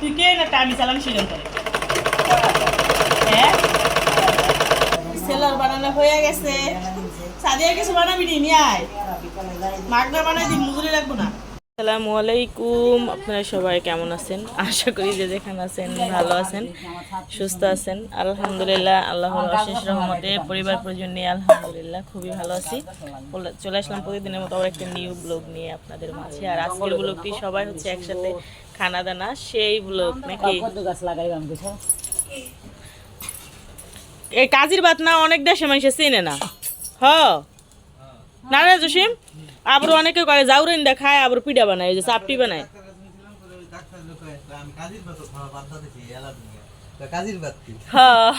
তুই কে না আমি চালাম সেজন করে? হ্যাঁ? সেলার বানানো হয়ে গেছে। সাদিয়া কিছু বানাবি নি? আয়। মাগনা বানাই দিন মজুরি রাখব না। আসসালামু আলাইকুম। আপনারা সবাই কেমন আছেন? আশা করি যে যেখানে আছেন ভালো আছেন, সুস্থ আছেন। আলহামদুলিল্লাহ, আল্লাহর অশেষ রহমতে পরিবার পরিজন নিয়ে আলহামদুলিল্লাহ খুবই ভালো আছি। চলে আসলাম প্রতিদিনের মতো আবার একটা নিউ ব্লগ নিয়ে আপনাদের মাঝে। আর আজকের ব্লগটি সবাই হচ্ছে একসাথে খানা দানা, সেই ব্লগ নাকি? এই কাজির ভাত না, অনেক দেশে মানুষে চেনে না। হ। না জসিম? আবার অনেকে করে জাউরেন দা খায়। আবার পিঠা বানায় ওই যে চাপটি বানায়। কাজীর বাদ কি হ্যাঁ।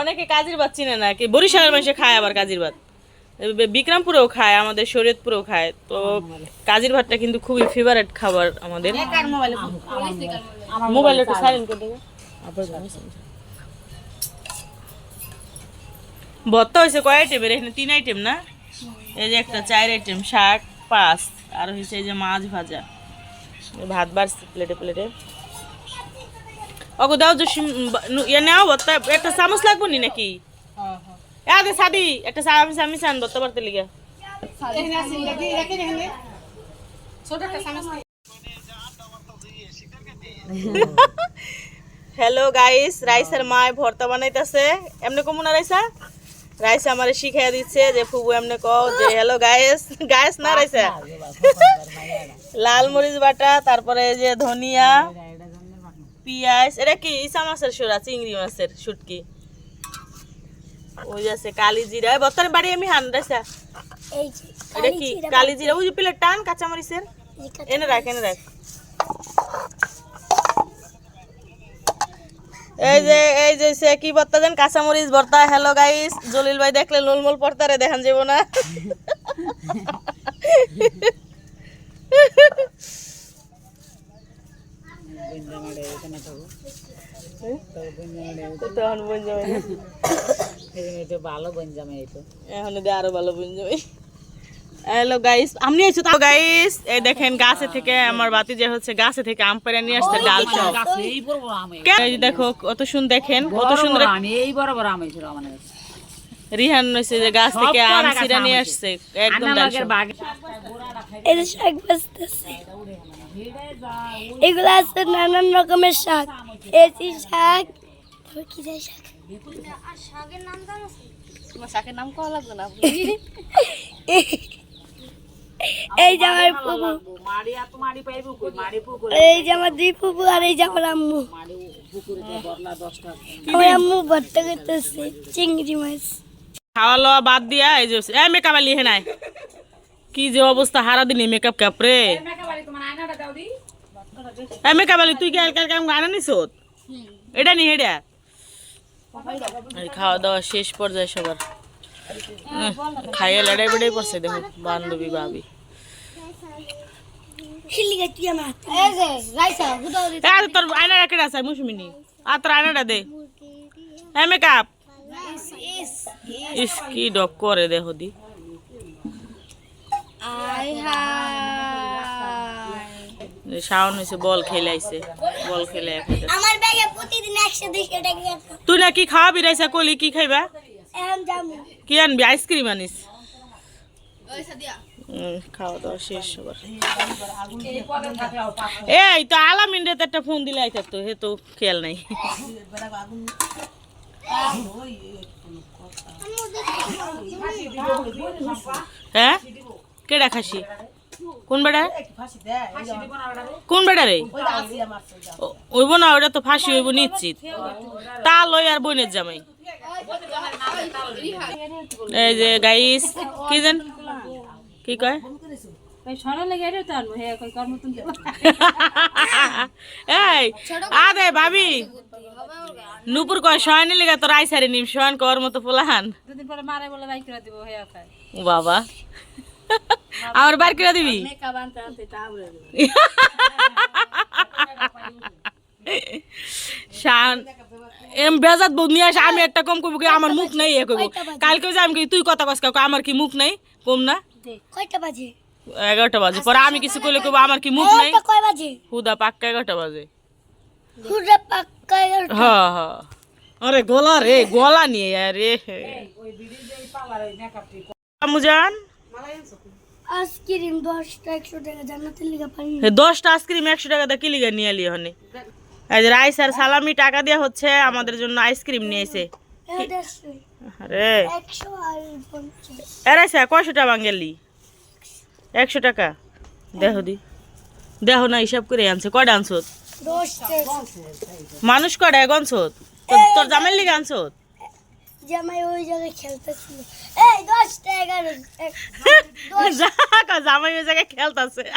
অনেকে কাজির ভাত চিনে না কি বরিশালের মানুষে খায় আবার কাজির ভাত। বিক্রমপুরেও খায় আমাদের শরীয়তপুরেও খায়। তো কাজির ভাতটা কিন্তু খুবই ফেভারিট খাবার আমাদের। মোবাইল একটু সাইলেন্ট করে দেবো। ভর্তা হয়েছে কয় আইটেমের এখানে তিন আইটেম না? এই যে একটা চার আইটেম শাক পাঁচ আর হয়েছে এই যে মাছ ভাজা। ভাত বাড়ছে প্লেটে প্লেটে ওগো দাও যে সিম- ইয়ে নাও একটা চামচ লাগবো নি নাকি? এ সাদি একটা চামচ আমি চান ভর্তা বাড়তে লিগে। হ্যালো গাইস রাইসের মায় ভর্তা বানাইতেছে। এমনি কমু না রাইসা? রাইসা আমারে শিখাই দিচ্ছে যে ফুবু এমনি কও যে হ্যালো গাইস গাইস না রাইসা লাল মরিচ বাটা তারপরে এই যে ধনিয়া পিঁয়াজ এটা কি? ইসা মাছের সুরা চিংড়ি মাছের শুটকি ওই আছে কালি জিরা। বর্তমানে বাড়ি আমি হান রাইসা এটা কি? কালি জিরা। ওই যে প্লেট টান কাঁচা মরিচের এনে রাখ এনে রাখ। এই যে এই যে সে কি ভর্তা দেন কাঁচামরিচ ভর্তা হ্যালো গাইস জলিল ভাই দেখলে লোলমোল পড়তারে দেখান যাব না। তখন বোন যাবে এখন দে আরও ভালো বোন যাবে হ্যালো গাইস আপনি আইছো তো গাইস এই দেখেন গাছে থেকে আমার বাতি যে হচ্ছে গাছে থেকে আম পেড়ে নিয়ে আসছে ডাল সব এই যে দেখো কত সুন্দর দেখেন কত সুন্দর আম এই বড় বড় আম আমার রিহান হইছে যে গাছ থেকে আম গাছ নিয়ে আসছে একদম ডাল সব। এই যে শাক বাজতেছে এগুলো আছে নানান রকমের শাক। এসি শাক। তারপর কি যায় শাক? এই যে আমার ফুবু মারি এত মারি পাইবো কই? মারি পুকুর এই যে আমার দুই ফুবু আর এই যে আমার আম্মু। যে আমার আম্মু ভর্তা করতেছে চিংড়ি মাছ। খাওয়া লওয়া বাদ দিয়া এই যে এ মেকআপ আলি হেনাই। কি যে অবস্থা হারা দিন মেকআপ ক্যাপ রে। এ মেকআপ আলি তুই কাল কাল কাম গানা নিছ? এটা নি হেডা খাওয়া দাওয়া শেষ পর্যায়ে সবার। উহ, খাইয়ে লড়াই বেড়াই পড়ছে দেখো বান্ধবী ভাবি হিলি গেছি আমার এই যে রাইসা হুদাও এ আর তোর আয়না রাখে আছে মুসমিনি। আর তোর আয়নাটা দে। এ মেকআপ ইস কি ডক করে দেখো দি আই হাই শাওন হয়েছে বল খেলাইছে বল খেলে আমার ব্যাগে প্রতিদিন একশো দুইশো টাকা তুই না কি খাওয়াবি রাইসা কলি কি খাইবা? কি আনবি আইসক্রিম আনিস? হুম, খাওয়া দাওয়া শেষ তো একটা ফোন দিলে তো তো খেয়াল নাই। হ্যাঁ? কেডা খাসি? কোন বেড়া? কোন বেড়া রে? ওইব না ওটা তো ফাঁসি হইব নিশ্চিত। তা লই আর বোনের জামাই। এই যে, গাইস, কি জান কি কয়? এই আদে ভাবি। নুপুর কয় শয়নি লেগে তোর আই সারি নিম শয়ন কর মতো পোলাহান বাবা। আমার বার করে দিবি? শান এম বেজাত বউ নিয়ে আসে আমি একটা কম করব কি আমার মুখ নাই এ করব। কালকে যে আমি তুই কথা কস আমার কি মুখ নাই? কম না? কয়টা বাজে? এগারোটা বাজে। পরে আমি কিছু করলে করব আমার কি মুখ নাই? কয় বাজে? হুদা পাক্কা এগারোটা বাজে। পুরো পাক্কা হ্যাঁ হ্যাঁ আরে গলা রে গলা নিয়ে আরে ওই বিড়ি যে পাওয়ার ওই মেকআপটি মুজান আইসক্রিম দশটা একশো টাকা জান্নাতের লিগা হে দশটা আইসক্রিম একশো টাকা দিয়ে কিলিগা নিয়ে এলি হনে যে রাইস আর সালামি টাকা দেওয়া হচ্ছে আমাদের জন্য আইসক্রিম নিয়েছে আরে। আর স্যার কয়শো টাকা একশো টাকা। দেহ দি। দেখো না হিসাব করে আনছে। কয়টা আনছত মানুষ মানুষ কয়টা গনছত তোর জামের লিগে আনছত জামাই ওই জায়গায় খেলতেছিল। এই দশটা এগারো জামাই ওই জায়গায় খেলতাছে।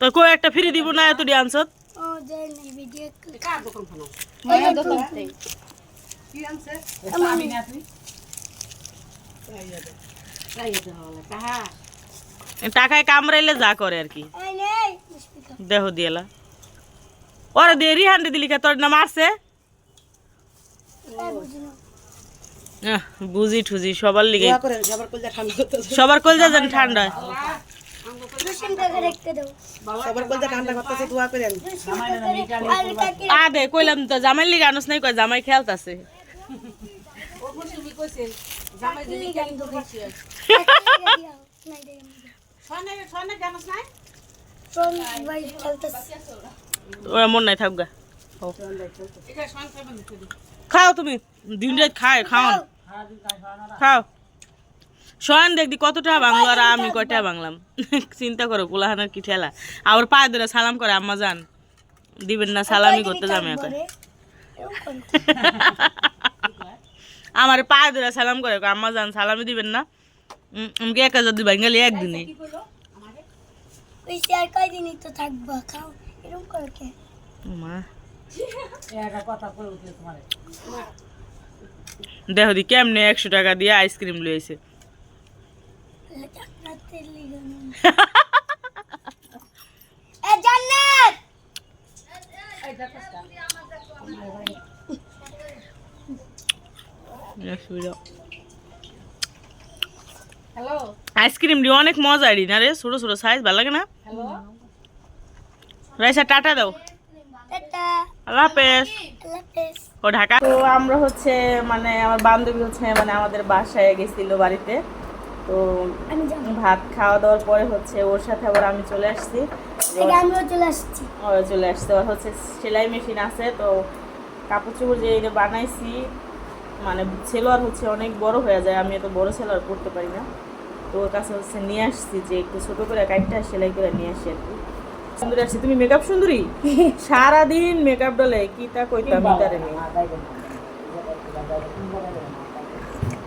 তো কই একটা ফ্রি দিব না এত কাহা টাকায় কামড়াইলে যা করে আর কি। দেহ দিয়েলা। ওরা দিয়ে রিহান্ডে দিলি কে? তোর না মারছে আহ, বুঝি ঠুজি সবার লিগে সবার কলজা যেন ঠান্ডা দুশো টাকা রেখে দেবো আর কাকি আ দে কইলাম তো জামাই লিগে আনুস নাই কয় জামাই খেলতাছে। ওরা মন নাই থাকগা খাও। তুমি। দিন রাত খায়, খাও। খাও। শয়ন দেখদি কতটা বাংলো আর আমি কয়টা বাংলাম। চিন্তা করো কুলাহানার কি ঠেলা। আবার পায়ে ধরে সালাম করে, আম্মা যান। দিবেন না, সালামি করতে যাবে এখন আমার পায়ে ধরে সালাম করে আম্মা যান, সালামি দিবেন না। আমাকে এক হাজার দিবেন গেলে কয়দিনই তো থাকব, খাও। এরকম করে কে? মা। একটা কথা কই উঠলে তোমার। দেখো দি কেমনে একশো টাকা দিয়ে আইসক্রিম লইছে জান্নাতের লিগা এ জান্নাত! হ্যালো আইসক্রিম দি অনেক মজা রে? ছোট ছোট সাইজ ভালো লাগে না? হ্যালো রাইসা টাটা দাও। আল্লাহ হাফেজ। ও ঢাকা। তো আমরা হচ্ছে মানে আমার বান্ধবী হচ্ছে মানে আমাদের বাসায় গেছিল বাড়িতে। তো ভাত খাওয়া দাওয়ার পরে হচ্ছে ওর সাথে আবার আমি চলে আসছি। আমিও চলে আসছি। ও চলে আসছে। ওর হচ্ছে সেলাই মেশিন আছে তো কাপড় চোপড় যে এটা বানাইছি মানে সেলোয়ার হচ্ছে অনেক বড় হয়ে যায়। আমি এত বড় সেলোয়ার করতে পারি না। তো ওর কাছে হচ্ছে নিয়ে আসছি যে একটু ছোট করে কাইটটা সেলাই করে নিয়ে আসি আর কি। সুন্দরী আসছি তুমি মেকআপ সুন্দরী? সারাদিন মেকআপ ডলে কি তা কইতাম ইতারে নিয়ে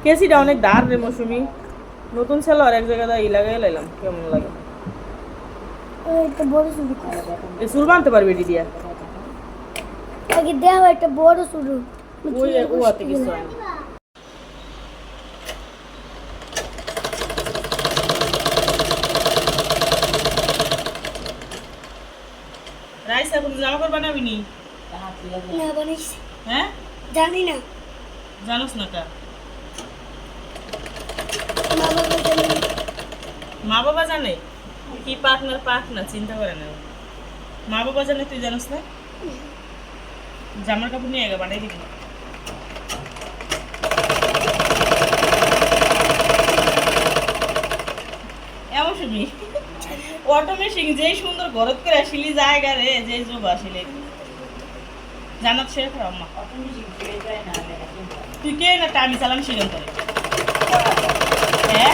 কেসিটা অনেক দার রে মৌসুমি। নতুন সেলোয়ার এক জায়গায় ই লাগাই লাইলাম কেমন লাগে? চুল বানতে পারবি দিদিয়া? আগে দেওয়া একটা বড় শুরু ওই ও কিছু হয় না। রাইস এখন জামা কাপড় বানাবি নি? না বানাইছি। হ্যাঁ? জানি না। জানোস না কা? মা বাবা জানি মা বাবা জানে? কি পাক না পাক না চিন্তা করে না। মা বাবা জানে তুই জানোস না? জামার কাপড় নিয়ে আগে বানাই দিবি। এমন শুনি অটো মেশিন যেই সুন্দর গরত করে আসিলি জায়গা রে যে যোগ আসিলে। জানাত সে আম্মা তুই কে না টামি চালান শিখেন তোরে। হ্যাঁ?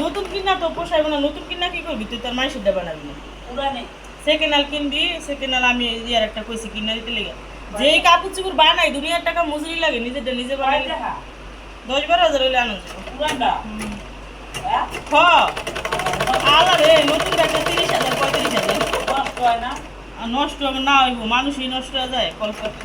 নতুন কিনা তো পোষাইব না নতুন কিনা কি করবি? তুই তোর মায়ের সুদ্ধা বানাবি না। পুরানে। সেকেন্ড হাল কিনবি সেকেন্ড হাল আমি ইয়ার একটা কইছি কিনা দিতে লেগে। যেই কাপড় চুপড় বানাই দুনিয়ার টাকা মজুরি লাগে নিজেরটা নিজে বানাই দশ বারো হাজার হইলে আনো পুরানটা। আলা রে নতুন একটা তিরিশ হাজার পঁয়ত্রিশ হাজার কষ্ট হয় না নষ্ট না হইব মানুষই নষ্ট হয়ে যায় কলকাতা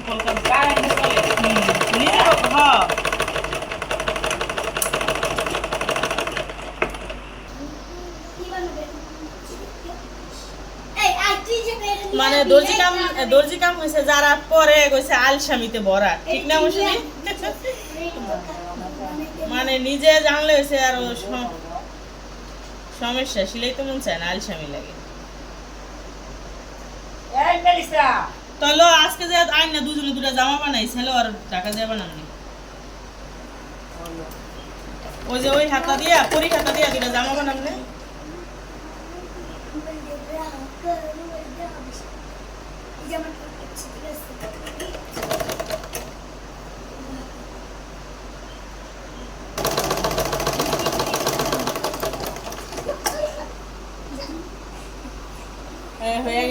মানে দর্জি কাম। দর্জি কাম হয়েছে যারা পরে গেছে আলসামিতে ভরা ঠিক না মানে নিজে জানলে হয়েছে আর সমস্যা সিলাই তো মন চায় না আলসামি লাগে। এই তাহলে আজকে যে আইন না দুজনে দুটা জামা বানাই ছেলে আর টাকা দিয়ে বানাননি ওই যে ওই হাতা দিয়া পরি হাতা দিয়া দুটা জামা এ, হয়ে গেছে দুনিয়া পাগল হয়ে গেছে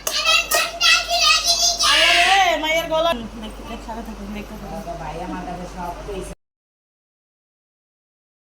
মায়ের গলা। থাকে ভাই আমার কাছে সব পেয়েছে।